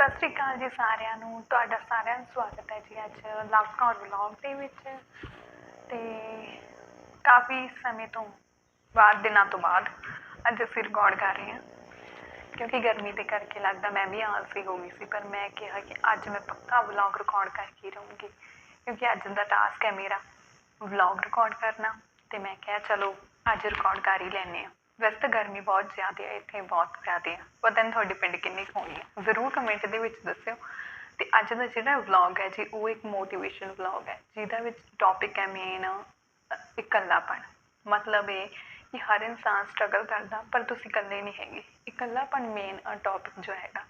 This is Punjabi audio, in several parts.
ਸਤਿ ਸ਼੍ਰੀ ਅਕਾਲ ਜੀ ਸਾਰਿਆਂ ਨੂੰ। ਤੁਹਾਡਾ ਸਾਰਿਆਂ ਦਾ ਸਵਾਗਤ ਹੈ ਜੀ ਅੱਜ ਲਵਕੌਰ ਵਲੌਗ ਦੇ ਵਿੱਚ। ਤੇ ਕਾਫੀ ਸਮੇਂ ਤੋਂ ਬਾਅਦ, ਦਿਨਾਂ ਤੋਂ ਬਾਅਦ ਅੱਜ ਅਸੀਂ ਰਿਕਾਰਡ ਕਰ ਰਹੇ ਹਾਂ। ਕਿਉਂਕਿ ਗਰਮੀ ਦੇ ਕਰਕੇ ਲੱਗਦਾ ਮੈਂ ਵੀ ਆਲਸੀ ਹੋ ਗਈ ਸੀ, ਪਰ ਮੈਂ ਕਿਹਾ ਕਿ ਅੱਜ ਮੈਂ ਪੱਕਾ ਵਲੌਗ ਰਿਕਾਰਡ ਕਰਕੇ ਹੀ ਰਹੂੰਗੀ। ਕਿਉਂਕਿ ਅੱਜ ਦਾ ਟਾਸਕ ਹੈ ਮੇਰਾ ਵਲੌਗ ਰਿਕਾਰਡ ਕਰਨਾ। ਤੇ ਮੈਂ ਕਿਹਾ, ਚਲੋ, ਅੱਜ ਰਿਕਾਰਡ ਕਰ ਹੀ ਲੈਂਦੇ ਹਾਂ। ਵੈਸੇ ਤਾਂ ਗਰਮੀ ਬਹੁਤ ਜ਼ਿਆਦਾ ਹੈ ਇੱਥੇ ਬਹੁਤ ਜ਼ਿਆਦਾ ਹੈ ਪਤਾ ਨਹੀਂ ਤੁਹਾਡੇ ਪਿੰਡ ਕਿੰਨੀ ਕੁ ਹੋਣੀ ਹੈ ਜ਼ਰੂਰ ਕਮੈਂਟ ਦੇ ਵਿੱਚ ਦੱਸਿਓ। ਅਤੇ ਅੱਜ ਦਾ ਜਿਹੜਾ ਵਲੌਗ ਹੈ ਜੀ, ਉਹ ਇੱਕ ਮੋਟੀਵੇਸ਼ਨ ਵਲੌਗ ਹੈ, ਜਿਹਦਾ ਵਿੱਚ ਟੌਪਿਕ ਹੈ ਮੇਨ ਇਕੱਲਾਪਣ। ਮਤਲਬ ਇਹ ਕਿ ਹਰ ਇਨਸਾਨ ਸਟਰਗਲ ਕਰਦਾ, ਪਰ ਤੁਸੀਂ ਇਕੱਲੇ ਨਹੀਂ ਹੈਗੇ। ਇਕੱਲਾਪਣ ਮੇਨ ਟੌਪਿਕ ਜੋ ਹੈਗਾ,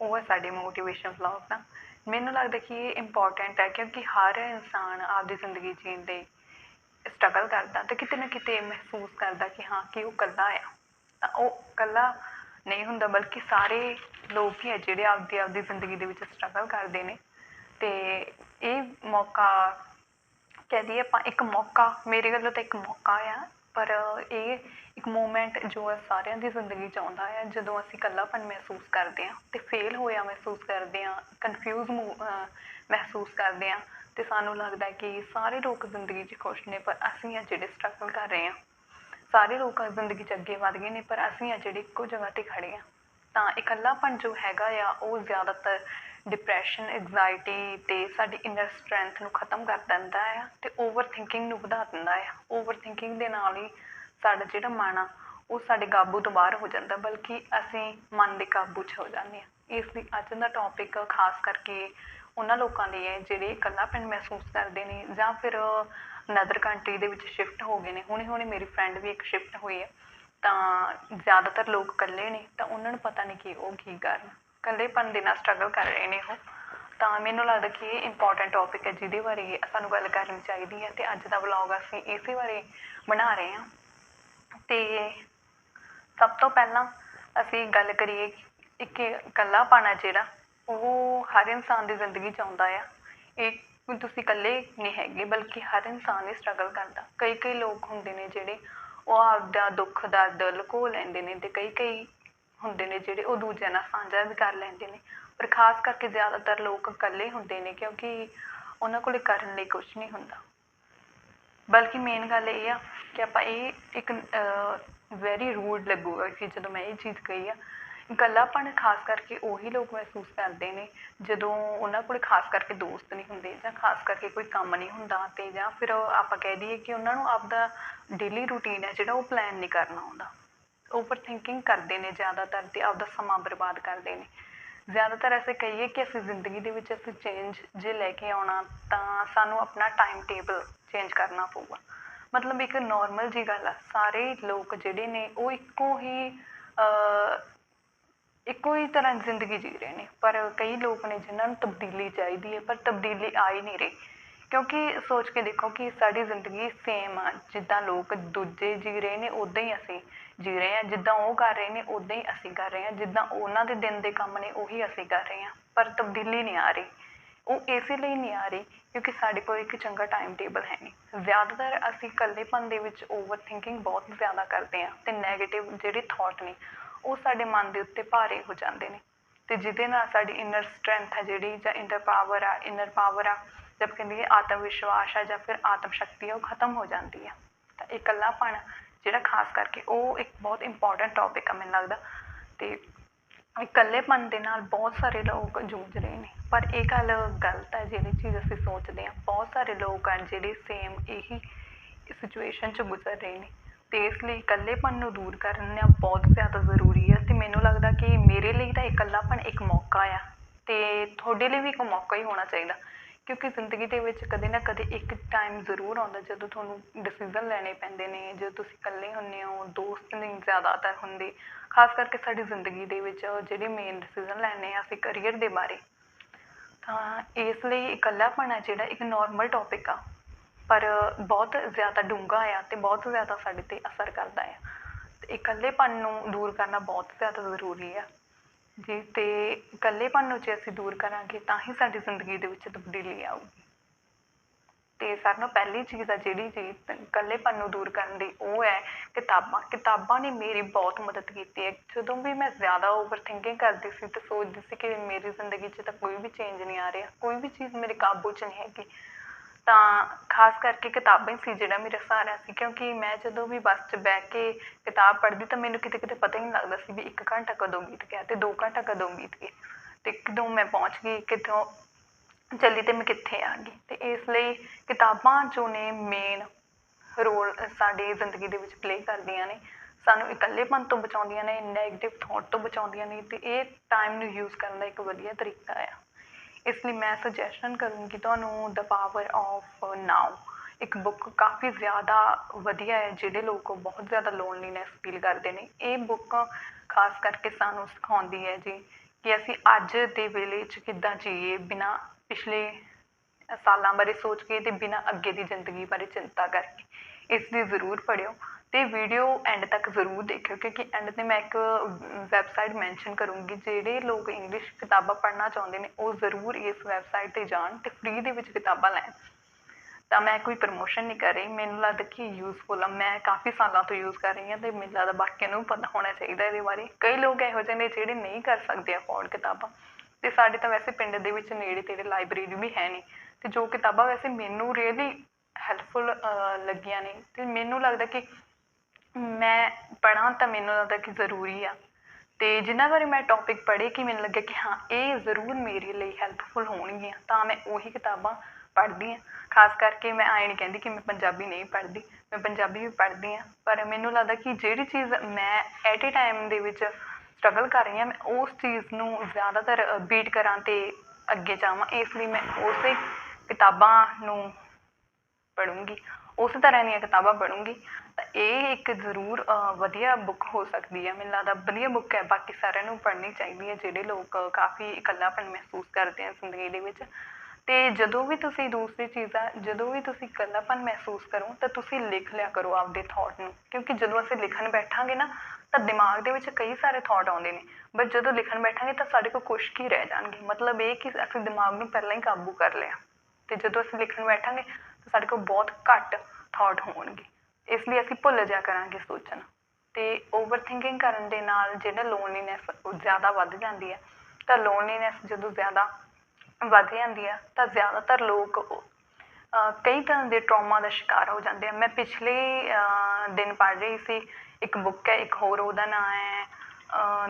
ਉਹ ਹੈ ਸਾਡੇ ਮੋਟੀਵੇਸ਼ਨ ਵਲੌਗ ਦਾ। ਮੈਨੂੰ ਲੱਗਦਾ ਕਿ ਇਹ ਇੰਪੋਰਟੈਂਟ ਹੈ, ਕਿਉਂਕਿ ਹਰ ਇਨਸਾਨ ਆਪਦੀ ਜ਼ਿੰਦਗੀ ਜੀਣ ਲਈ ਸਟਰਗਲ ਕਰਦਾ ਤੇ ਕਿਤੇ ਨਾ ਕਿਤੇ ਮਹਿਸੂਸ ਕਰਦਾ ਕਿ ਹਾਂ, ਕਿ ਉਹ ਇਕੱਲਾ ਆ। ਤਾਂ ਉਹ ਇਕੱਲਾ ਨਹੀਂ ਹੁੰਦਾ, ਬਲਕਿ ਸਾਰੇ ਲੋਕ ਹੀ ਆ ਜਿਹੜੇ ਆਪਦੀ ਆਪਦੀ ਜ਼ਿੰਦਗੀ ਦੇ ਵਿੱਚ ਸਟਰਗਲ ਕਰਦੇ ਨੇ। ਤੇ ਇਹ ਮੌਕਾ ਕਹਿ ਦਈਏ ਆਪਾਂ ਇੱਕ ਮੌਕਾ, ਮੇਰੇ ਵੱਲੋਂ ਤਾਂ ਇੱਕ ਮੌਕਾ ਆ, ਪਰ ਇਹ ਇੱਕ ਮੂਮੈਂਟ ਜੋ ਹੈ ਸਾਰਿਆਂ ਦੀ ਜ਼ਿੰਦਗੀ 'ਚ ਆਉਂਦਾ ਹੈ ਜਦੋਂ ਅਸੀਂ ਇਕੱਲਾਪਨ ਮਹਿਸੂਸ ਕਰਦੇ ਹਾਂ ਤੇ ਫੇਲ ਹੋਇਆ ਮਹਿਸੂਸ ਕਰਦੇ ਹਾਂ ਕਨਫਿਊਜ਼ ਮਹਿਸੂਸ ਕਰਦੇ ਹਾਂ ਤੇ ਸਾਨੂੰ ਲੱਗਦਾ ਕਿ ਸਾਰੇ ਲੋਕ ਜ਼ਿੰਦਗੀ 'ਚ ਖੁਸ਼ ਨੇ, ਪਰ ਅਸੀਂ ਆ ਜਿਹੜੇ ਸਟਰਗਲ ਕਰ ਰਹੇ ਹਾਂ, ਸਾਰੇ ਲੋਕ ਜ਼ਿੰਦਗੀ 'ਚ ਅੱਗੇ ਵਧ ਗਏ ਨੇ, ਪਰ ਅਸੀਂ ਆ ਜਿਹੜੇ ਇੱਕੋ ਜਗ੍ਹਾ ਤੇ ਖੜੇ ਆ ਤਾਂ ਇਕੱਲਾਪਨ ਜੋ ਹੈਗਾ ਆ, ਉਹ ਜ਼ਿਆਦਾਤਰ ਡਿਪਰੈਸ਼ਨ ਐਗਜ਼ਾਈਟੀ ਤੇ ਸਾਡੀ ਇਨਰ ਸਟਰੈਂਥ ਨੂੰ ਖਤਮ ਕਰ ਦਿੰਦਾ ਆ ਤੇ ਓਵਰ ਥਿੰਕਿੰਗ ਨੂੰ ਵਧਾ ਦਿੰਦਾ ਆ। ਓਵਰ ਥਿੰਕਿੰਗ ਦੇ ਨਾਲ ਹੀ ਸਾਡਾ ਜਿਹੜਾ ਮਨ ਆ, ਉਹ ਸਾਡੇ ਕਾਬੂ ਤੋਂ ਬਾਹਰ ਹੋ ਜਾਂਦਾ, ਬਲਕਿ ਅਸੀਂ ਮਨ ਦੇ ਕਾਬੂ 'ਚ ਹੋ ਜਾਂਦੇ ਆ ਇਸ ਲਈ ਅੱਜ ਦਾ ਟੌਪਿਕ ਖਾਸ ਕਰਕੇ ਉਹਨਾਂ ਲੋਕਾਂ ਲਈ ਹੈ ਜਿਹੜੇ ਇਕੱਲਾਪਨ ਮਹਿਸੂਸ ਕਰਦੇ ਨੇ ਜਾਂ ਫਿਰ ਨਦਰ ਕੰਟਰੀ ਦੇ ਵਿੱਚ ਸ਼ਿਫਟ ਹੋ ਗਏ ਨੇ। ਹੁਣੇ ਹੁਣੇ ਮੇਰੀ ਫਰੈਂਡ ਵੀ ਇੱਕ ਸ਼ਿਫਟ ਹੋਈ ਹੈ ਤਾਂ ਜ਼ਿਆਦਾਤਰ ਲੋਕ ਇਕੱਲੇ ਨੇ, ਤਾਂ ਉਹਨਾਂ ਨੂੰ ਪਤਾ ਨਹੀਂ ਕਿ ਉਹ ਕੀ ਕਰਨ। ਇਕੱਲੇਪਨ ਦੇ ਨਾਲ ਸਟਰਗਲ ਕਰ ਰਹੇ ਨੇ ਉਹ। ਤਾਂ ਮੈਨੂੰ ਲੱਗਦਾ ਕਿ ਇਹ ਇੰਪੋਰਟੈਂਟ ਟੌਪਿਕ ਹੈ ਜਿਹਦੇ ਬਾਰੇ ਸਾਨੂੰ ਗੱਲ ਕਰਨੀ ਚਾਹੀਦੀ ਹੈ ਤੇ ਅੱਜ ਦਾ ਵਲੌਗ ਅਸੀਂ ਇਸੇ ਬਾਰੇ ਬਣਾ ਰਹੇ ਹਾਂ। ਤੇ ਸਭ ਤੋਂ ਪਹਿਲਾਂ ਅਸੀਂ ਗੱਲ ਕਰੀਏ ਇੱਕ ਇਕੱਲਾਪਨ ਹੈ ਜਿਹੜਾ ਉਹ ਹਰ ਇਨਸਾਨ ਦੀ ਜ਼ਿੰਦਗੀ 'ਚ ਆਉਂਦਾ ਆ। ਇਹ ਤੁਸੀਂ ਇਕੱਲੇ ਨਹੀਂ ਹੈਗੇ, ਬਲਕਿ ਹਰ ਇਨਸਾਨ ਹੀ ਸਟਰਗਲ ਕਰਦਾ। ਕਈ ਕਈ ਲੋਕ ਹੁੰਦੇ ਨੇ ਜਿਹੜੇ ਉਹ ਆਪਦਾ ਦੁੱਖ, ਦਰਦ ਲੁਕੋ ਲੈਂਦੇ ਨੇ ਤੇ ਕਈ ਕਈ ਹੁੰਦੇ ਨੇ ਜਿਹੜੇ ਉਹ ਦੂਜਿਆਂ ਨਾਲ ਸਾਂਝਾ ਵੀ ਕਰ ਲੈਂਦੇ ਨੇ। ਪਰ ਖਾਸ ਕਰਕੇ ਜ਼ਿਆਦਾਤਰ ਲੋਕ ਇਕੱਲੇ ਹੁੰਦੇ ਨੇ ਕਿਉਂਕਿ ਉਹਨਾਂ ਕੋਲ ਕਰਨ ਲਈ ਕੁਝ ਨਹੀਂ ਹੁੰਦਾ। ਬਲਕਿ ਮੇਨ ਗੱਲ ਇਹ ਆ ਕਿ ਆਪਾਂ ਇਹ ਇੱਕ ਵੈਰੀ ਰੂਡ ਲੱਗੂਗਾ ਕਿ ਜਦੋਂ ਮੈਂ ਇਹ ਚੀਜ਼ ਕਹੀ ਆ ਇਕੱਲਾਪਣ ਖਾਸ ਕਰਕੇ ਉਹੀ ਲੋਕ ਮਹਿਸੂਸ ਕਰਦੇ ਨੇ, ਜਦੋਂ ਉਹਨਾਂ ਕੋਲ ਖਾਸ ਕਰਕੇ ਦੋਸਤ ਨਹੀਂ ਹੁੰਦੇ ਜਾਂ ਖਾਸ ਕਰਕੇ ਕੋਈ ਕੰਮ ਨਹੀਂ ਹੁੰਦਾ ਅਤੇ ਜਾਂ ਫਿਰ ਆਪਾਂ ਕਹਿ ਦਈਏ ਕਿ ਉਹਨਾਂ ਨੂੰ ਆਪਦਾ ਡੇਲੀ ਰੂਟੀਨ ਹੈ ਜਿਹੜਾ ਉਹ ਪਲੈਨ ਨਹੀਂ ਕਰਨਾ ਆਉਂਦਾ। ਓਵਰ ਥਿੰਕਿੰਗ ਕਰਦੇ ਨੇ ਜ਼ਿਆਦਾਤਰ ਅਤੇ ਆਪਦਾ ਸਮਾਂ ਬਰਬਾਦ ਕਰਦੇ ਨੇ। ਜ਼ਿਆਦਾਤਰ ਐਸੇ ਕਹੀਏ ਕਿ ਅਸੀਂ ਜ਼ਿੰਦਗੀ ਦੇ ਵਿੱਚ ਅਸੀਂ ਚੇਂਜ ਜੇ ਲੈ ਕੇ ਆਉਣਾ ਤਾਂ ਸਾਨੂੰ ਆਪਣਾ ਟਾਈਮ ਟੇਬਲ ਚੇਂਜ ਕਰਨਾ ਪਊਗਾ। ਮਤਲਬ ਇੱਕ ਨੋਰਮਲ ਜੀ ਗੱਲ ਆ, ਸਾਰੇ ਲੋਕ ਜਿਹੜੇ ਨੇ ਉਹ ਇੱਕੋ ਹੀ ਇੱਕੋ ਹੀ ਤਰ੍ਹਾਂ ਜ਼ਿੰਦਗੀ ਜੀ ਰਹੇ ਨੇ, ਪਰ ਕਈ ਲੋਕ ਨੇ ਜਿਨ੍ਹਾਂ ਨੂੰ ਤਬਦੀਲੀ ਚਾਹੀਦੀ ਹੈ, ਪਰ ਤਬਦੀਲੀ ਆ ਹੀ ਨਹੀਂ ਰਹੀ। ਕਿਉਂਕਿ ਸੋਚ ਕੇ ਦੇਖੋ ਕਿ ਸਾਡੀ ਜ਼ਿੰਦਗੀ ਸੇਮ ਆ, ਜਿੱਦਾਂ ਲੋਕ ਦੂਜੇ ਜੀ ਰਹੇ ਨੇ ਉਦਾਂ ਹੀ ਅਸੀਂ ਜੀ ਰਹੇ ਹਾਂ। ਜਿੱਦਾਂ ਉਹ ਕਰ ਰਹੇ ਨੇ ਉਦਾਂ ਹੀ ਅਸੀਂ ਕਰ ਰਹੇ ਹਾਂ। ਜਿੱਦਾਂ ਉਹਨਾਂ ਦੇ ਦਿਨ ਦੇ ਕੰਮ ਨੇ, ਉਹੀ ਅਸੀਂ ਕਰ ਰਹੇ ਹਾਂ। ਪਰ ਤਬਦੀਲੀ ਨਹੀਂ ਆ ਰਹੀ। ਉਹ ਇਸੇ ਲਈ ਨਹੀਂ ਆ ਰਹੀ, ਕਿਉਂਕਿ ਸਾਡੇ ਕੋਲ ਇੱਕ ਚੰਗਾ ਟਾਈਮ ਟੇਬਲ ਹੈ ਨਹੀਂ। ਜ਼ਿਆਦਾਤਰ ਅਸੀਂ ਇਕੱਲੇਪਨ ਦੇ ਵਿੱਚ ਓਵਰ ਥਿੰਕਿੰਗ ਬਹੁਤ ਜ਼ਿਆਦਾ ਕਰਦੇ ਹਾਂ, ਤੇ ਨੈਗੇਟਿਵ ਜਿਹੜੇ ਥਾਟ ਨੇ ਉਹ ਸਾਡੇ ਮਨ ਦੇ ਉੱਤੇ ਭਾਰੇ ਹੋ ਜਾਂਦੇ ਨੇ। ਅਤੇ ਜਿਹਦੇ ਨਾਲ ਸਾਡੀ ਇਨਰ ਸਟਰੈਂਥ ਹੈ ਜਿਹੜੀ ਜਾਂ ਇਨਰ ਪਾਵਰ ਆ ਇਨਰ ਪਾਵਰ ਆ ਜਦ ਕਹਿੰਦੀ ਆਤਮ ਵਿਸ਼ਵਾਸ ਆ ਜਾਂ ਫਿਰ ਆਤਮ ਸ਼ਕਤੀ ਆ, ਉਹ ਖਤਮ ਹੋ ਜਾਂਦੀ ਆ। ਤਾਂ ਇਕੱਲਾਪਣ ਜਿਹੜਾ ਖਾਸ ਕਰਕੇ ਉਹ ਇੱਕ ਬਹੁਤ ਇੰਪੋਰਟੈਂਟ ਟੌਪਿਕ ਆ ਮੈਨੂੰ ਲੱਗਦਾ। ਤੇ ਇਕੱਲੇਪਨ ਦੇ ਨਾਲ ਬਹੁਤ ਸਾਰੇ ਲੋਕ ਜੂਝ ਰਹੇ ਨੇ। ਪਰ ਇਹ ਗੱਲ ਗਲਤ ਹੈ ਜਿਹੜੀ ਚੀਜ਼ ਅਸੀਂ ਸੋਚਦੇ ਹਾਂ ਬਹੁਤ ਸਾਰੇ ਲੋਕ ਹਨ ਜਿਹੜੇ ਸੇਮ ਇਹੀ ਸਿਚੁਏਸ਼ਨ 'ਚ ਗੁਜ਼ਰ ਰਹੇ ਨੇ। ਅਤੇ ਇਸ ਲਈ ਇਕੱਲੇਪਨ ਨੂੰ ਦੂਰ ਕਰਨਾ ਬਹੁਤ ਜ਼ਿਆਦਾ ਜ਼ਰੂਰੀ ਹੈ ਅਤੇ ਮੈਨੂੰ ਲੱਗਦਾ ਕਿ ਮੇਰੇ ਲਈ ਤਾਂ ਇਕੱਲਾਪਨ ਇੱਕ ਮੌਕਾ ਆ ਅਤੇ ਤੁਹਾਡੇ ਲਈ ਵੀ ਇੱਕ ਮੌਕਾ ਹੀ ਹੋਣਾ ਚਾਹੀਦਾ, ਕਿਉਂਕਿ ਜ਼ਿੰਦਗੀ ਦੇ ਵਿੱਚ ਕਦੇ ਨਾ ਕਦੇ ਇੱਕ ਟਾਈਮ ਜ਼ਰੂਰ ਆਉਂਦਾ ਜਦੋਂ ਤੁਹਾਨੂੰ ਡਿਸੀਜਨ ਲੈਣੇ ਪੈਂਦੇ ਨੇ, ਜਦੋਂ ਤੁਸੀਂ ਇਕੱਲੇ ਹੁੰਦੇ ਹੋ, ਦੋਸਤ ਨਹੀਂ ਜ਼ਿਆਦਾਤਰ ਹੁੰਦੇ, ਖਾਸ ਕਰਕੇ ਸਾਡੀ ਜ਼ਿੰਦਗੀ ਦੇ ਵਿੱਚ ਜਿਹੜੇ ਮੇਨ ਡਿਸੀਜਨ ਲੈਣੇ ਆ ਅਸੀਂ ਕਰੀਅਰ ਦੇ ਬਾਰੇ। ਤਾਂ ਇਸ ਲਈ ਇਕੱਲਾਪਣ ਆ ਜਿਹੜਾ ਇੱਕ ਨੋਰਮਲ ਟੌਪਿਕ ਆ। ਪਰ ਬਹੁਤ ਜ਼ਿਆਦਾ ਡੂੰਘਾ ਆ ਤੇ ਬਹੁਤ ਜ਼ਿਆਦਾ ਸਾਡੇ ਤੇ ਅਸਰ ਕਰਦਾ ਆ। ਤੇ ਇਕੱਲੇਪਨ ਨੂੰ ਦੂਰ ਕਰਨਾ ਬਹੁਤ ਜ਼ਿਆਦਾ ਜ਼ਰੂਰੀ ਆ। ਜੀ, ਤੇ ਇਕੱਲੇਪਨ ਨੂੰ ਜੇ ਅਸੀਂ ਦੂਰ ਕਰਾਂਗੇ ਤਾਂ ਹੀ ਸਾਡੀ ਜ਼ਿੰਦਗੀ ਦੇ ਵਿੱਚ ਤਬਦੀਲੀ ਆਊਗੀ। ਤੇ ਸਾਰਿਆਂ ਨਾਲੋਂ ਪਹਿਲੀ ਚੀਜ਼ ਆ ਜਿਹੜੀ ਚੀਜ਼ ਇਕੱਲੇਪਨ ਨੂੰ ਦੂਰ ਕਰਨ ਦੀ, ਉਹ ਹੈ ਕਿਤਾਬਾਂ। ਕਿਤਾਬਾਂ ਨੇ ਮੇਰੀ ਬਹੁਤ ਮਦਦ ਕੀਤੀ ਹੈ। ਜਦੋਂ ਵੀ ਮੈਂ ਜ਼ਿਆਦਾ ਓਵਰ ਥਿੰਕਿੰਗ ਕਰਦੀ ਸੀ ਤੇ ਸੋਚਦੀ ਸੀ ਕਿ ਮੇਰੀ ਜ਼ਿੰਦਗੀ 'ਚ ਤਾਂ ਕੋਈ ਵੀ ਚੇਂਜ ਨਹੀਂ ਆ ਰਿਹਾ। ਕੋਈ ਵੀ ਚੀਜ਼ ਮੇਰੇ ਕਾਬੂ 'ਚ ਨਹੀਂ ਹੈਗੀ। ਤਾਂ ਖਾਸ ਕਰਕੇ ਕਿਤਾਬਾਂ ਹੀ ਸੀ ਜਿਹੜਾ ਮੇਰਾ ਸਹਾਰਾ ਸੀ, ਕਿਉਂਕਿ ਮੈਂ ਜਦੋਂ ਵੀ ਬੱਸ 'ਚ ਬਹਿ ਕੇ ਕਿਤਾਬ ਪੜ੍ਹਦੀ ਤਾਂ ਮੈਨੂੰ ਕਿਤੇ ਕਿਤੇ ਪਤਾ ਹੀ ਨਹੀਂ ਲੱਗਦਾ ਸੀ ਵੀ ਇੱਕ ਘੰਟਾ ਕਦੋਂ ਬੀਤ ਗਿਆ ਅਤੇ ਦੋ ਘੰਟਾ ਕਦੋਂ ਬੀਤ ਗਏ ਅਤੇ ਕਦੋਂ ਮੈਂ ਪਹੁੰਚ ਗਈ, ਕਿੱਥੋਂ ਚੱਲੀ ਅਤੇ ਮੈਂ ਕਿੱਥੇ ਆ ਗਈ ਅਤੇ ਇਸ ਲਈ ਕਿਤਾਬਾਂ ਜੋ ਨੇ ਮੇਨ ਰੋਲ ਸਾਡੀ ਜ਼ਿੰਦਗੀ ਦੇ ਵਿੱਚ ਪਲੇ ਕਰਦੀਆਂ ਨੇ, ਸਾਨੂੰ ਇਕੱਲੇਪਨ ਤੋਂ ਬਚਾਉਂਦੀਆਂ ਨੇ ਨੈਗੇਟਿਵ ਥੋਟ ਤੋਂ ਬਚਾਉਂਦੀਆਂ ਨੇ ਅਤੇ ਇਹ ਟਾਈਮ ਨੂੰ ਯੂਜ਼ ਕਰਨ ਦਾ ਇੱਕ ਵਧੀਆ ਤਰੀਕਾ ਆ। ਇਸ ਲਈ ਮੈਂ ਸੁਜੈਸ਼ਨ ਕਰੂੰਗੀ ਤੁਹਾਨੂੰ ਦ ਪਾਵਰ ਆਫ ਨਾਓ ਇੱਕ ਬੁੱਕ ਕਾਫੀ ਜ਼ਿਆਦਾ ਵਧੀਆ ਹੈ, ਜਿਹੜੇ ਲੋਕ ਬਹੁਤ ਜ਼ਿਆਦਾ ਲੋਨਲੀਨੈਸ ਫੀਲ ਕਰਦੇ ਨੇ। ਇਹ ਬੁੱਕ ਖਾਸ ਕਰਕੇ ਸਾਨੂੰ ਸਿਖਾਉਂਦੀ ਹੈ ਜੀ ਕਿ ਅਸੀਂ ਅੱਜ ਦੇ ਵੇਲੇ 'ਚ ਕਿੱਦਾਂ ਜੀਏ ਬਿਨਾਂ ਪਿਛਲੇ ਸਾਲਾਂ ਬਾਰੇ ਸੋਚ ਕੇ ਤੇ ਬਿਨਾਂ ਅੱਗੇ ਦੀ ਜ਼ਿੰਦਗੀ ਬਾਰੇ ਚਿੰਤਾ ਕਰਕੇ। ਇਸ ਲਈ ਜ਼ਰੂਰ ਪੜਿਓ ਤੇ ਵੀਡੀਓ ਐਂਡ ਤੱਕ ਜ਼ਰੂਰ ਦੇਖਿਓ, ਕਿਉਂਕਿ ਐਂਡ ਤੇ ਮੈਂ ਇੱਕ ਵੈਬਸਾਈਟ ਮੈਂਸ਼ਨ ਕਰੂੰਗੀ, ਜਿਹੜੇ ਲੋਕ ਇੰਗਲਿਸ਼ ਕਿਤਾਬਾਂ ਪੜ੍ਹਨਾ ਚਾਹੁੰਦੇ ਨੇ, ਉਹ ਜ਼ਰੂਰ ਇਸ ਵੈਬਸਾਈਟ ਤੇ ਜਾਣ ਤੇ ਫ੍ਰੀ ਦੇ ਵਿੱਚ ਕਿਤਾਬਾਂ ਲੈਣ। ਤਾਂ ਮੈਂ ਕੋਈ ਪ੍ਰਮੋਸ਼ਨ ਨਹੀਂ ਕਰ ਰਹੀ, ਮੈਨੂੰ ਲੱਗਦਾ ਕਿ ਯੂਜ਼ਫੁਲ ਆ। ਮੈਂ ਕਾਫੀ ਸਾਲਾਂ ਤੋਂ ਯੂਜ਼ ਕਰ ਰਹੀ ਹਾਂ ਤੇ ਮੈਨੂੰ ਲੱਗਦਾ ਬਾਕੀਆਂ ਨੂੰ ਪਤਾ ਹੋਣਾ ਚਾਹੀਦਾ ਇਹਦੇ ਬਾਰੇ। ਕਈ ਲੋਕ ਇਹੋ ਜਿਹੇ ਨੇ ਜਿਹੜੇ ਨਹੀਂ ਕਰ ਸਕਦੇ ਅਫੋਰਡ ਕਿਤਾਬਾਂ। ਤੇ ਸਾਡੇ ਤਾਂ ਵੈਸੇ ਪਿੰਡ ਦੇ ਵਿੱਚ ਨੇੜੇ ਤੇੜੇ ਲਾਇਬ੍ਰੇਰੀ ਵੀ ਹੈ ਨਹੀਂ। ਤੇ ਜੋ ਕਿਤਾਬਾਂ ਵੈਸੇ ਮੈਨੂੰ ਰੀਅਲੀ ਹੈਲਪਫੁਲ ਲੱਗੀਆਂ ਨੇ, ਤੇ ਮੈਨੂੰ ਲੱਗਦਾ ਕਿ ਮੈਂ ਪੜ੍ਹਾਂ ਤਾਂ ਮੈਨੂੰ ਲੱਗਦਾ ਕਿ ਜ਼ਰੂਰੀ ਆ। ਅਤੇ ਜਿਨ੍ਹਾਂ ਬਾਰੇ ਮੈਂ ਟੋਪਿਕ ਪੜ੍ਹੇ ਕਿ ਮੈਨੂੰ ਲੱਗਿਆ ਕਿ ਹਾਂ, ਇਹ ਜ਼ਰੂਰ ਮੇਰੇ ਲਈ ਹੈਲਪਫੁਲ ਹੋਣਗੀਆਂ, ਤਾਂ ਮੈਂ ਉਹੀ ਕਿਤਾਬਾਂ ਪੜ੍ਹਦੀ ਹਾਂ। ਖਾਸ ਕਰਕੇ ਮੈਂ ਆਏ ਨਹੀਂ ਕਹਿੰਦੀ ਕਿ ਮੈਂ ਪੰਜਾਬੀ ਨਹੀਂ ਪੜ੍ਹਦੀ, ਮੈਂ ਪੰਜਾਬੀ ਵੀ ਪੜ੍ਹਦੀ ਹਾਂ। ਪਰ ਮੈਨੂੰ ਲੱਗਦਾ ਕਿ ਜਿਹੜੀ ਚੀਜ਼ ਮੈਂ ਐਟ ਏ ਟਾਈਮ ਦੇ ਵਿੱਚ ਸਟਰਗਲ ਕਰ ਰਹੀ ਹਾਂ, ਮੈਂ ਉਸ ਚੀਜ਼ ਨੂੰ ਜ਼ਿਆਦਾਤਰ ਬੀਟ ਕਰਾਂ ਅਤੇ ਅੱਗੇ ਜਾਵਾਂ। ਇਸ ਲਈ ਮੈਂ ਉਸੇ ਕਿਤਾਬਾਂ ਨੂੰ ਪੜ੍ਹੂੰਗੀ, ਉਸੇ ਤਰ੍ਹਾਂ ਦੀਆਂ ਕਿਤਾਬਾਂ ਪੜ੍ਹੂੰਗੀ। ਇਹ ਇੱਕ ਜ਼ਰੂਰ ਵਧੀਆ ਬੁੱਕ ਹੋ ਸਕਦੀ ਹੈ। ਮੈਨੂੰ ਲੱਗਦਾ ਵਧੀਆ ਬੁੱਕ ਹੈ। ਬਾਕੀ ਸਾਰਿਆਂ ਨੂੰ ਪੜ੍ਹਨੀ ਚਾਹੀਦੀ ਹੈ, ਜਿਹੜੇ ਲੋਕ ਕਾਫੀ ਇਕੱਲਾਪਨ ਮਹਿਸੂਸ ਕਰਦੇ ਆ ਜ਼ਿੰਦਗੀ ਦੇ ਵਿੱਚ। ਤੇ ਜਦੋਂ ਵੀ ਤੁਸੀਂ ਦੂਸਰੀ ਚੀਜ਼ਾਂ, ਜਦੋਂ ਵੀ ਤੁਸੀਂ ਇਕੱਲਾਪਨ ਮਹਿਸੂਸ ਕਰੋ, ਤਾਂ ਤੁਸੀਂ ਲਿਖ ਲਿਆ ਕਰੋ ਆਪਦੇ ਥਾਟ ਨੂੰ। ਕਿਉਂਕਿ ਜਦੋਂ ਅਸੀਂ ਲਿਖਣ ਬੈਠਾਂਗੇ ਨਾ, ਤਾਂ ਦਿਮਾਗ ਦੇ ਵਿੱਚ ਕਈ ਸਾਰੇ ਥੋਟ ਆਉਂਦੇ ਨੇ। ਬਟ ਜਦੋਂ ਲਿਖਣ ਬੈਠਾਂਗੇ, ਤਾਂ ਸਾਡੇ ਕੋਲ ਕੁਛ ਕੀ ਰਹਿ ਜਾਣਗੇ? ਮਤਲਬ ਇਹ ਕਿ ਅਸੀਂ ਦਿਮਾਗ ਨੂੰ ਪਹਿਲਾਂ ਹੀ ਕਾਬੂ ਕਰ ਲਿਆ। ਤੇ ਜਦੋਂ ਅਸੀਂ ਲਿਖਣ ਬੈਠਾਂਗੇ, ਤਾਂ ਸਾਡੇ ਕੋਲ ਬਹੁਤ ਘੱਟ ਥੋਟ ਹੋਣਗੇ। ਇਸ ਲਈ ਅਸੀਂ ਭੁੱਲ ਜਾ ਕਰਾਂਗੇ ਸੋਚਣਾ। ਅਤੇ ਓਵਰ ਥਿੰਕਿੰਗ ਕਰਨ ਦੇ ਨਾਲ ਜਿਹੜਾ ਲੋਨਲੀਨੈਸ ਉਹ ਜ਼ਿਆਦਾ ਵੱਧ ਜਾਂਦੀ ਹੈ। ਤਾਂ ਲੋਨਲੀਨੈਸ ਜਦੋਂ ਜ਼ਿਆਦਾ ਵੱਧ ਜਾਂਦੀ ਆ ਤਾਂ ਜ਼ਿਆਦਾਤਰ ਲੋਕ ਕਈ ਤਰ੍ਹਾਂ ਦੇ ਟਰਾਮਾ ਦਾ ਸ਼ਿਕਾਰ ਹੋ ਜਾਂਦੇ ਆ। ਮੈਂ ਪਿਛਲੇ ਦਿਨ ਪੜ੍ਹ ਰਹੀ ਸੀ, ਇੱਕ ਬੁੱਕ ਹੈ, ਇੱਕ ਹੋਰ ਉਹਦਾ ਨਾਮ ਹੈ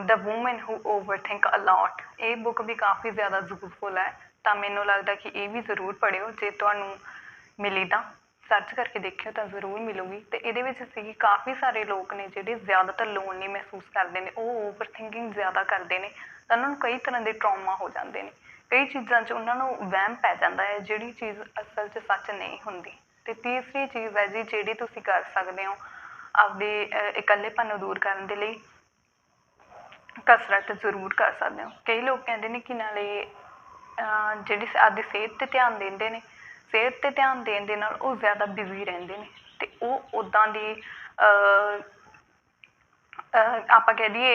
ਦ ਵੂਮਨ ਹੂ ਓਵਰਥਿੰਕ ਅ ਲੋਟ ਇਹ ਬੁੱਕ ਵੀ ਕਾਫੀ ਜ਼ਿਆਦਾ ਯੂਜ਼ਫੁਲ ਹੈ। ਤਾਂ ਮੈਨੂੰ ਲੱਗਦਾ ਕਿ ਇਹ ਵੀ ਜ਼ਰੂਰ ਪੜ੍ਹਿਓ, ਜੇ ਤੁਹਾਨੂੰ ਮਿਲੀ ਤਾਂ। ਸਰਚ ਕਰਕੇ ਦੇਖਿਓ ਤਾਂ ਜ਼ਰੂਰ ਮਿਲੂਗੀ। ਤੇ ਇਹਦੇ ਵਿੱਚ ਸੀ ਕਾਫੀ ਸਾਰੇ ਲੋਕ ਨੇ ਜਿਹੜੇ ਜ਼ਿਆਦਾਤਰ ਲੋਨਲੀ ਮਹਿਸੂਸ ਕਰਦੇ ਨੇ ਉਹ ਓਵਰ ਥਿੰਕਿੰਗ ਜ਼ਿਆਦਾ ਕਰਦੇ ਨੇ ਤਾਂ ਉਹਨਾਂ ਨੂੰ ਕਈ ਤਰ੍ਹਾਂ ਦੇ ਟਰੋਮਾ ਹੋ ਜਾਂਦੇ ਨੇ। ਕਈ ਚੀਜ਼ਾਂ 'ਚ ਉਹਨਾਂ ਨੂੰ ਵਹਿਮ ਪੈ ਜਾਂਦਾ ਹੈ ਜਿਹੜੀ ਚੀਜ਼ ਅਸਲ 'ਚ ਸੱਚ ਨਹੀਂ ਹੁੰਦੀ। ਤੇ ਤੀਸਰੀ ਚੀਜ਼ ਹੈ ਜੀ ਜਿਹੜੀ ਤੁਸੀਂ ਕਰ ਸਕਦੇ ਹੋ ਆਪਦੇ ਅਹ, ਇਕੱਲੇਪਨ ਨੂੰ ਦੂਰ ਕਰਨ ਦੇ ਲਈ ਕਸਰਤ ਜ਼ਰੂਰ ਕਰ ਸਕਦੇ ਹੋ। ਕਈ ਲੋਕ ਕਹਿੰਦੇ ਨੇ ਕਿ ਨਾਲੇ ਅਹ, ਜਿਹੜੀ ਆਪਦੀ ਸਿਹਤ ਤੇ ਧਿਆਨ ਦਿੰਦੇ ਨੇ ਸਿਹਤ ਤੇ ਧਿਆਨ ਦੇਣ ਦੇ ਨਾਲ ਉਹ ਜ਼ਿਆਦਾ ਬਿਜ਼ੀ ਰਹਿੰਦੇ ਨੇ ਅਤੇ ਉਹ ਉੱਦਾਂ ਦੀ ਆਪਾਂ ਕਹਿ ਦਈਏ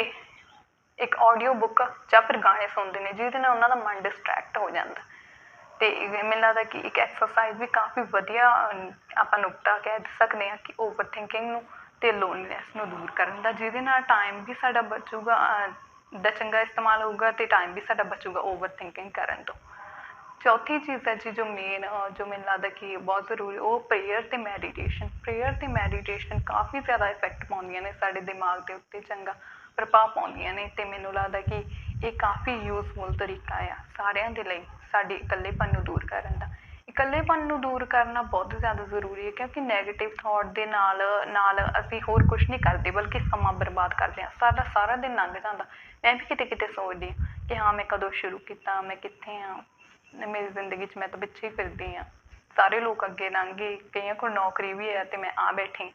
ਇੱਕ ਆਡੀਓ ਬੁੱਕ ਜਾਂ ਫਿਰ ਗਾਣੇ ਸੁਣਦੇ ਨੇ ਜਿਹਦੇ ਨਾਲ ਉਹਨਾਂ ਦਾ ਮਨ ਡਿਸਟਰੈਕਟ ਹੋ ਜਾਂਦਾ। ਅਤੇ ਮੈਨੂੰ ਲੱਗਦਾ ਕਿ ਇੱਕ ਐਕਸਰਸਾਈਜ਼ ਵੀ ਕਾਫੀ ਵਧੀਆ ਆਪਾਂ ਨੁਕਤਾ ਕਹਿ ਸਕਦੇ ਹਾਂ ਕਿ ਓਵਰ ਥਿੰਕਿੰਗ ਨੂੰ ਅਤੇ ਲੋਨਲੀਨੈਸ ਨੂੰ ਦੂਰ ਕਰਨ ਦਾ, ਜਿਹਦੇ ਨਾਲ ਟਾਈਮ ਵੀ ਸਾਡਾ ਬਚੂਗਾ ਦਾ ਚੰਗਾ ਇਸਤੇਮਾਲ ਹੋਊਗਾ ਅਤੇ ਟਾਈਮ ਵੀ ਸਾਡਾ ਬਚੂਗਾ ਓਵਰ ਥਿੰਕਿੰਗ ਕਰਨ ਤੋਂ। ਚੌਥੀ ਚੀਜ਼ ਹੈ ਜੀ ਜੋ ਮੇਨ ਜੋ ਮੈਨੂੰ ਲੱਗਦਾ ਕਿ ਬਹੁਤ ਜ਼ਰੂਰੀ, ਉਹ ਪ੍ਰੇਅਰ ਅਤੇ ਮੈਡੀਟੇਸ਼ਨ ਪ੍ਰੇਅਰ ਅਤੇ ਮੈਡੀਟੇਸ਼ਨ ਕਾਫੀ ਜ਼ਿਆਦਾ ਇਫੈਕਟ ਪਾਉਂਦੀਆਂ ਨੇ ਸਾਡੇ ਦਿਮਾਗ ਦੇ ਉੱਤੇ ਚੰਗਾ ਪ੍ਰਭਾਵ ਪਾਉਂਦੀਆਂ ਨੇ ਅਤੇ ਮੈਨੂੰ ਲੱਗਦਾ ਕਿ ਇਹ ਕਾਫੀ ਯੂਜ਼ਫੁਲ ਤਰੀਕਾ ਆ ਸਾਰਿਆਂ ਦੇ ਲਈ, ਸਾਡੇ ਇਕੱਲੇਪਨ ਨੂੰ ਦੂਰ ਕਰਨ ਦਾ। ਇਕੱਲੇਪਨ ਨੂੰ ਦੂਰ ਕਰਨਾ ਬਹੁਤ ਜ਼ਿਆਦਾ ਜ਼ਰੂਰੀ ਹੈ ਕਿਉਂਕਿ ਨੈਗੇਟਿਵ ਥਾਟ ਦੇ ਨਾਲ ਨਾਲ ਅਸੀਂ ਹੋਰ ਕੁਝ ਨਹੀਂ ਕਰਦੇ, ਬਲਕਿ ਸਮਾਂ ਬਰਬਾਦ ਕਰਦੇ ਹਾਂ। ਸਾਡਾ ਸਾਰਾ ਦਿਨ ਲੰਘ ਜਾਂਦਾ। ਮੈਂ ਵੀ ਕਿਤੇ ਕਿਤੇ ਸੋਚਦੀ ਹਾਂ ਕਿ ਹਾਂ, ਮੈਂ ਕਦੋਂ ਸ਼ੁਰੂ ਕੀਤਾ, ਮੈਂ ਕਿੱਥੇ ਹਾਂ ਮੇਰੀ ਜ਼ਿੰਦਗੀ 'ਚ ਮੈਂ ਤਾਂ ਪਿੱਛੇ ਹੀ ਫਿਰਦੀ ਹਾਂ। ਸਾਰੇ ਲੋਕ ਅੱਗੇ ਲੰਘ ਗਏ, ਕਈਆਂ ਕੋਲ ਨੌਕਰੀ ਵੀ ਹੈ ਤੇ ਮੈਂ ਆ ਬੈਠੀ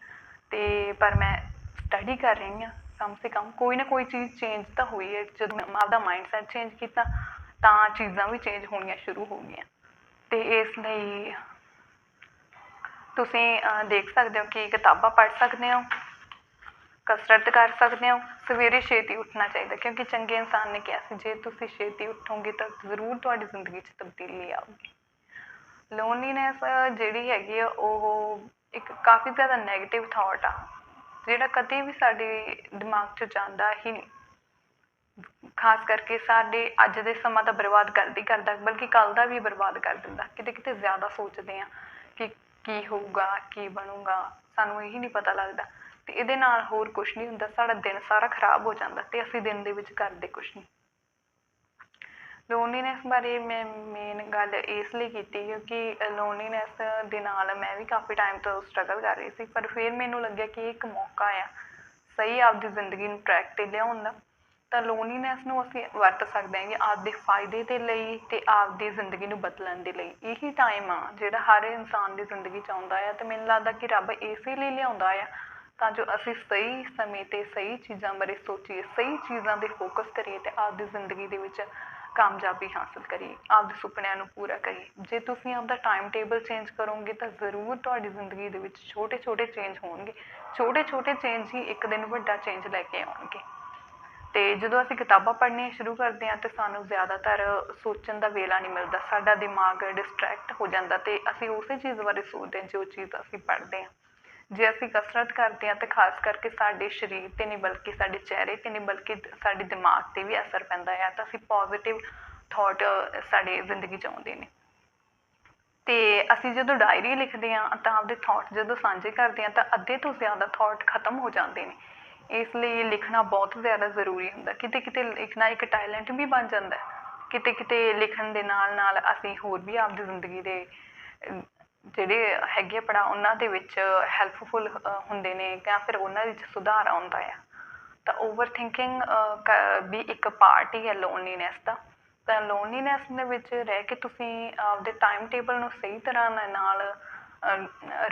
ਤੇ ਪਰ ਮੈਂ ਸਟੱਡੀ ਕਰ ਰਹੀ ਹਾਂ, ਕਮ ਸੇ ਕਮ ਕੋਈ ਨਾ ਕੋਈ ਚੀਜ਼ ਚੇਂਜ ਤਾਂ ਹੋਈ ਹੈ। ਜਦੋਂ ਮੈਂ ਆਪਦਾ ਮਾਈਂਡਸੈਟ ਚੇਂਜ ਕੀਤਾ, ਤਾਂ ਚੀਜ਼ਾਂ ਵੀ ਚੇਂਜ ਹੋਣੀਆਂ ਸ਼ੁਰੂ ਹੋ ਗਈਆਂ। ਤੇ ਇਸ ਲਈ ਤੁਸੀਂ ਦੇਖ ਸਕਦੇ ਹੋ ਕਿ ਕਿਤਾਬਾਂ ਪੜ੍ਹ ਸਕਦੇ ਹੋ। ਕਸਰਤ ਕਰ ਸਕਦੇ ਹੋ। ਸਵੇਰੇ ਛੇਤੀ ਉੱਠਣਾ ਚਾਹੀਦਾ ਕਿਉਂਕਿ ਚੰਗੇ ਇਨਸਾਨ ਨੇ ਕਿਹਾ ਸੀ, ਜੇ ਤੁਸੀਂ ਛੇਤੀ ਉੱਠੋਗੇ ਤਾਂ ਜ਼ਰੂਰ ਤੁਹਾਡੀ ਜ਼ਿੰਦਗੀ 'ਚ ਤਬਦੀਲੀ ਆਊਗੀ। ਲੋਨਲੀਨੈਸ ਜਿਹੜੀ ਹੈਗੀ ਆ, ਉਹ ਇੱਕ ਕਾਫੀ ਜ਼ਿਆਦਾ ਨੈਗੇਟਿਵ ਥਾਟ ਆ, ਜਿਹੜਾ ਕਦੇ ਵੀ ਸਾਡੇ ਦਿਮਾਗ 'ਚ ਜਾਂਦਾ ਹੀ ਨਹੀਂ। ਖਾਸ ਕਰਕੇ ਸਾਡੇ ਅੱਜ ਦੇ ਸਮਾਂ ਤਾਂ ਬਰਬਾਦ ਕਰਦੀ ਕਰਦਾ, ਬਲਕਿ ਕੱਲ ਦਾ ਵੀ ਬਰਬਾਦ ਕਰ ਦਿੰਦਾ। ਕਿਤੇ ਕਿਤੇ ਜ਼ਿਆਦਾ ਸੋਚਦੇ ਆ ਕਿ ਕੀ ਹੋਊਗਾ, ਕੀ ਬਣੂਗਾ, ਸਾਨੂੰ ਇਹੀ ਨਹੀਂ ਪਤਾ ਲੱਗਦਾ। ਤੇ ਇਹਦੇ ਨਾਲ ਹੋਰ ਕੁਛ ਨਹੀਂ ਹੁੰਦਾ, ਸਾਡਾ ਦਿਨ ਸਾਰਾ ਖਰਾਬ ਹੋ ਜਾਂਦਾ ਤੇ ਅਸੀਂ ਦਿਨ ਦੇ ਵਿੱਚ ਕਰਦੇ ਕੁਛ ਨਹੀਂ। ਲੋਨਲੀਨੈਸ ਬਾਰੇ ਮੈਂ ਮੇਨ ਗੱਲ ਇਸ ਲਈ ਕੀਤੀ ਕਿਉਂਕਿ ਲੋਨਲੀਨੈਸ ਦੇ ਨਾਲ ਮੈਂ ਵੀ ਕਾਫੀ ਟਾਈਮ ਤੋਂ ਸਟਰਗਲ ਕਰ ਰਹੀ ਸੀ, ਪਰ ਫਿਰ ਮੈਨੂੰ ਲੱਗਿਆ ਕਿ ਇਹ ਇੱਕ ਮੌਕਾ ਆ, ਸਹੀ ਆਪਦੀ ਜ਼ਿੰਦਗੀ ਨੂੰ ਟਰੈਕ ਤੇ ਲਿਆਉਣ ਦਾ। ਤਾਂ ਲੋਨਲੀਨੈਸ ਨੂੰ ਅਸੀਂ ਵਰਤ ਸਕਦੇ ਹਾਂ ਆਪਦੇ ਫਾਇਦੇ ਦੇ ਲਈ ਤੇ ਆਪਦੀ ਜ਼ਿੰਦਗੀ ਨੂੰ ਬਦਲਣ ਦੇ ਲਈ। ਇਹੀ ਟਾਈਮ ਆ ਜਿਹੜਾ ਹਰ ਇਨਸਾਨ ਦੀ ਜ਼ਿੰਦਗੀ ਚ ਆਉਂਦਾ ਆ ਤੇ ਮੈਨੂੰ ਲੱਗਦਾ ਕਿ ਰੱਬ ਇਸੇ ਲਈ ਲਿਆਉਂਦਾ ਆ ਤਾਂ ਜੋ ਅਸੀਂ ਸਹੀ ਸਮੇਂ ਤੇ ਸਹੀ ਚੀਜ਼ਾਂ ਬਾਰੇ ਸੋਚੀਏ, ਸਹੀ ਚੀਜ਼ਾਂ ਤੇ ਫੋਕਸ ਕਰੀਏ ਤੇ ਆਪਦੀ ਜ਼ਿੰਦਗੀ ਦੇ ਵਿੱਚ ਕਾਮਯਾਬੀ ਹਾਸਲ ਕਰੀਏ। ਆਪਦੇ ਸੁਪਨਿਆਂ ਨੂੰ ਪੂਰਾ ਕਰੀਏ। ਜੇ ਤੁਸੀਂ ਆਪਦਾ ਟਾਈਮ ਟੇਬਲ ਚੇਂਜ ਕਰੋਗੇ ਤਾਂ ਜ਼ਰੂਰ ਤੁਹਾਡੀ ਜ਼ਿੰਦਗੀ ਦੇ ਵਿੱਚ ਛੋਟੇ ਛੋਟੇ ਚੇਂਜ ਹੋਣਗੇ। ਛੋਟੇ ਛੋਟੇ ਚੇਂਜ ਹੀ ਇੱਕ ਦਿਨ ਵੱਡਾ ਚੇਂਜ ਲੈ ਕੇ ਆਉਣਗੇ। ਤੇ ਜਦੋਂ ਅਸੀਂ ਕਿਤਾਬਾਂ ਪੜ੍ਹਨੀਆਂ ਸ਼ੁਰੂ ਕਰਦੇ ਹਾਂ ਤੇ ਸਾਨੂੰ ਜ਼ਿਆਦਾਤਰ ਸੋਚਣ ਦਾ ਵੇਲਾ ਨਹੀਂ ਮਿਲਦਾ। ਸਾਡਾ ਦਿਮਾਗ ਡਿਸਟਰੈਕਟ ਹੋ ਜਾਂਦਾ ਤੇ ਅਸੀਂ ਉਸੇ ਚੀਜ਼ ਬਾਰੇ ਸੋਚਦੇ ਹਾਂ ਜੋ ਚੀਜ਼ ਅਸੀਂ ਪੜ੍ਹਦੇ ਹਾਂ। ਜੇ ਅਸੀਂ ਕਸਰਤ ਕਰਦੇ ਹਾਂ ਤਾਂ ਖਾਸ ਕਰਕੇ ਸਾਡੇ ਸਰੀਰ ਤੇ ਨਹੀਂ ਬਲਕਿ ਸਾਡੇ ਚਿਹਰੇ ਤੇ ਨਹੀਂ ਬਲਕਿ ਸਾਡੇ ਦਿਮਾਗ ਤੇ ਵੀ ਅਸਰ ਪੈਂਦਾ ਹੈ ਤਾਂ ਅਸੀਂ ਪੋਜ਼ਿਟਿਵ ਥਾਟ ਸਾਡੇ ਜ਼ਿੰਦਗੀ 'ਚ ਆਉਂਦੇ ਨੇ। ਤੇ ਅਸੀਂ ਜਦੋਂ ਡਾਇਰੀ ਲਿਖਦੇ ਹਾਂ ਤਾਂ ਆਪਦੇ ਥੋਟ ਜਦੋਂ ਸਾਂਝੇ ਕਰਦੇ ਹਾਂ ਤਾਂ ਅੱਧੇ ਤੋਂ ਜ਼ਿਆਦਾ ਥੋਟ ਖਤਮ ਹੋ ਜਾਂਦੇ ਨੇ। ਇਸ ਲਈ ਲਿਖਣਾ ਬਹੁਤ ਜ਼ਿਆਦਾ ਜ਼ਰੂਰੀ ਹੁੰਦਾ। ਕਿਤੇ ਕਿਤੇ ਲਿਖਣਾ ਇੱਕ ਟੈਲੈਂਟ ਵੀ ਬਣ ਜਾਂਦਾ। ਕਿਤੇ ਕਿਤੇ ਲਿਖਣ ਦੇ ਨਾਲ ਨਾਲ ਅਸੀਂ ਹੋਰ ਵੀ ਆਪਦੀ ਜ਼ਿੰਦਗੀ ਦੇ ਜਿਹੜੇ ਹੈਗੇ ਪੜਾ ਉਹਨਾਂ ਦੇ ਵਿੱਚ ਹੈਲਪਫੁਲ ਹੁੰਦੇ ਨੇ ਜਾਂ ਫਿਰ ਉਹਨਾਂ ਵਿੱਚ ਸੁਧਾਰ ਆਉਂਦਾ ਆ। ਤਾਂ ਓਵਰ ਥਿੰਕਿੰਗ ਕ, ਵੀ ਇੱਕ ਪਾਰਟ ਹੀ ਹੈ ਲੋਨਲੀਨੈਸ ਦਾ। ਤਾਂ ਲੋਨਲੀਨੈਸ ਦੇ ਵਿੱਚ ਰਹਿ ਕੇ ਤੁਸੀਂ ਆਪਦੇ ਟਾਈਮ ਟੇਬਲ ਨੂੰ ਸਹੀ ਤਰ੍ਹਾਂ ਨਾ- ਨਾਲ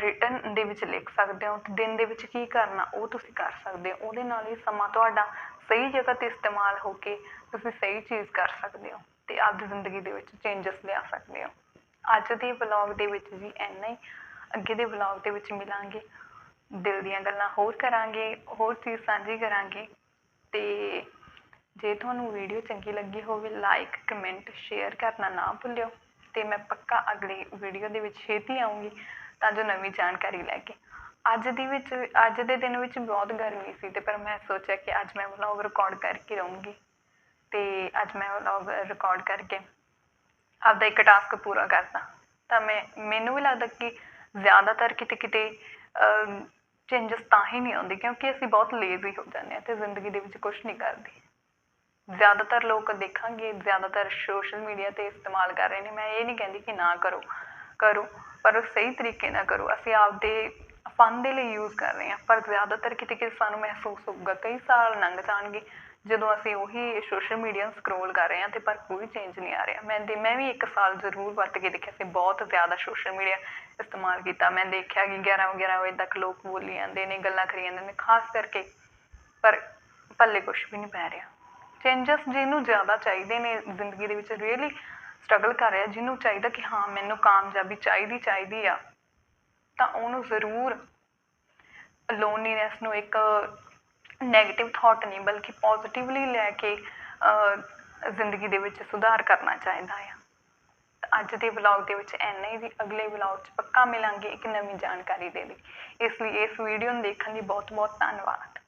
ਰਿਟਨ ਦੇ ਵਿੱਚ ਲਿਖ ਸਕਦੇ ਹੋ। ਤੇ ਦਿਨ ਦੇ ਵਿੱਚ ਕੀ ਕਰਨਾ, ਉਹ ਤੁਸੀਂ ਕਰ ਸਕਦੇ ਹੋ। ਉਹਦੇ ਨਾਲ ਹੀ ਸਮਾਂ ਤੁਹਾਡਾ ਸਹੀ ਜਗ੍ਹਾ ਤੇ ਇਸਤੇਮਾਲ ਹੋ ਕੇ ਤੁਸੀਂ ਸਹੀ ਚੀਜ਼ ਕਰ ਸਕਦੇ ਹੋ। ਅਤੇ ਆਪਦੀ ਜ਼ਿੰਦਗੀ ਦੇ ਵਿੱਚ ਚੇਂਜਸ ਲਿਆ ਸਕਦੇ ਹੋ। ਅੱਜ ਦੇ ਵਲੋਗ ਦੇ ਵਿੱਚ ਜੀ ਇੰਨਾ ਹੀ। ਅੱਗੇ ਦੇ ਵਲੌਗ ਦੇ ਵਿੱਚ ਮਿਲਾਂਗੇ। ਦਿਲ ਦੀਆਂ ਗੱਲਾਂ ਹੋਰ ਕਰਾਂਗੇ, ਹੋਰ ਚੀਜ਼ ਸਾਂਝੀ ਕਰਾਂਗੇ। ਅਤੇ ਜੇ ਤੁਹਾਨੂੰ ਵੀਡੀਓ ਚੰਗੀ ਲੱਗੀ ਹੋਵੇ ਲਾਈਕ ਕਮੈਂਟ ਸ਼ੇਅਰ ਕਰਨਾ ਨਾ ਭੁੱਲਿਓ। ਅਤੇ ਮੈਂ ਪੱਕਾ ਅਗਲੀ ਵੀਡੀਓ ਦੇ ਵਿੱਚ ਛੇਤੀ ਆਉਂਗੀ ਤਾਂ ਜੋ ਨਵੀਂ ਜਾਣਕਾਰੀ ਲੈ ਕੇ। ਅੱਜ ਦੀ ਵਿੱਚ, ਅੱਜ ਦੇ ਦਿਨ ਵਿੱਚ ਬਹੁਤ ਗਰਮੀ ਸੀ ਤੇ ਪਰ ਮੈਂ ਸੋਚਿਆ ਕਿ ਅੱਜ ਮੈਂ ਵਲੌਗ ਰਿਕਾਰਡ ਕਰਕੇ ਰਹੂੰਗੀ। ਤੇ ਅੱਜ ਮੈਂ ਵਲੌਗ ਰਿਕਾਰਡ ਕਰਕੇ ਆਪਦਾ ਇੱਕ ਟਾਸਕ ਪੂਰਾ ਕਰਤਾ ਤਾਂ ਮੈਂ, ਮੈਨੂੰ ਵੀ ਲੱਗਦਾ ਕਿ ਜ਼ਿਆਦਾਤਰ ਕਿਤੇ ਕਿਤੇ ਚੇਂਜਸ ਤਾਂ ਹੀ ਨਹੀਂ ਆਉਂਦੇ, ਕਿਉਂਕਿ ਅਸੀਂ ਬਹੁਤ ਲੇਜ਼ੀ ਹੋ ਜਾਂਦੇ ਹਾਂ ਤੇ ਜ਼ਿੰਦਗੀ ਦੇ ਵਿੱਚ ਕੁਝ ਨਹੀਂ ਕਰਦੇ। ਜ਼ਿਆਦਾਤਰ ਲੋਕ ਦੇਖਾਂਗੇ, ਜ਼ਿਆਦਾਤਰ ਸੋਸ਼ਲ ਮੀਡੀਆ ਤੇ ਇਸਤੇਮਾਲ ਕਰ ਰਹੇ ਨੇ। ਮੈਂ ਇਹ ਨਹੀਂ ਕਹਿੰਦੀ ਕਿ ਨਾ ਕਰੋ ਕਰੋ, ਪਰ ਸਹੀ ਤਰੀਕੇ ਨਾਲ ਕਰੋ। ਅਸੀਂ ਆਪਦੇ ਫਨ ਦੇ ਲਈ ਯੂਜ਼ ਕਰ ਰਹੇ ਹਾਂ, ਪਰ ਜ਼ਿਆਦਾਤਰ ਕਿਤੇ ਕਿਤੇ ਸਾਨੂੰ ਮਹਿਸੂਸ ਹੋਊਗਾ, ਕਈ ਸਾਲ ਲੰਘ ਜਾਣਗੇ ਜਦੋਂ ਅਸੀਂ ਉਹੀ ਸੋਸ਼ਲ ਮੀਡੀਆ ਸਕਰੋਲ ਕਰ ਰਹੇ ਹਾਂ ਤੇ ਪਰ ਕੋਈ ਚੇਂਜ ਨਹੀਂ ਆ ਰਿਹਾ। ਮੈਂ ਦੇ ਮੈਂ ਵੀ ਇੱਕ ਸਾਲ ਜ਼ਰੂਰ ਵਰਤ ਕੇ ਦੇਖਿਆ ਸੀ, ਬਹੁਤ ਜ਼ਿਆਦਾ ਸੋਸ਼ਲ ਮੀਡੀਆ ਇਸਤੇਮਾਲ ਕੀਤਾ। ਮੈਂ ਦੇਖਿਆ ਕਿ 11 11 ਵਜੇ ਤੱਕ ਲੋਕ ਬੋਲੀ ਜਾਂਦੇ ਨੇ, ਗੱਲਾਂ ਕਰੀ ਜਾਂਦੇ ਨੇ, ਖਾਸ ਕਰਕੇ ਪਰ ਪੱਲੇ ਕੁਝ ਵੀ ਨਹੀਂ ਪੈ ਰਿਹਾ। ਚੇਂਜਸ ਜਿਹਨੂੰ ਜ਼ਿਆਦਾ ਚਾਹੀਦੇ ਨੇ ਜ਼ਿੰਦਗੀ ਦੇ ਵਿੱਚ ਰੀਅਲੀ ਸਟਰਗਲ ਕਰ ਰਿਹਾ, ਜਿਹਨੂੰ ਚਾਹੀਦਾ ਕਿ ਹਾਂ, ਮੈਨੂੰ ਕਾਮਯਾਬੀ ਚਾਹੀਦੀ ਚਾਹੀਦੀ ਆ, ਤਾਂ ਉਹਨੂੰ ਜ਼ਰੂਰ ਲੋਨਲੀਨੈਸ ਨੂੰ ਇੱਕ ਨੈਗੇਟਿਵ ਥੋਟ ਨਹੀਂ, ਬਲਕਿ ਪੋਜ਼ੀਟਿਵਲੀ ਲੈ ਕੇ ਜ਼ਿੰਦਗੀ ਦੇ ਵਿੱਚ ਸੁਧਾਰ ਕਰਨਾ ਚਾਹੀਦਾ ਆ। ਅੱਜ ਦੇ ਵਲੌਗ ਦੇ ਵਿੱਚ ਇੰਨਾ ਹੀ ਜੀ, ਅਗਲੇ ਵਲੌਗ 'ਚ ਪੱਕਾ ਮਿਲਾਂਗੇ ਇੱਕ ਨਵੀਂ ਜਾਣਕਾਰੀ ਦੇ ਲਈ। ਇਸ ਲਈ ਇਸ ਵੀਡੀਓ ਨੂੰ ਦੇਖਣ ਲਈ ਬਹੁਤ ਬਹੁਤ ਧੰਨਵਾਦ।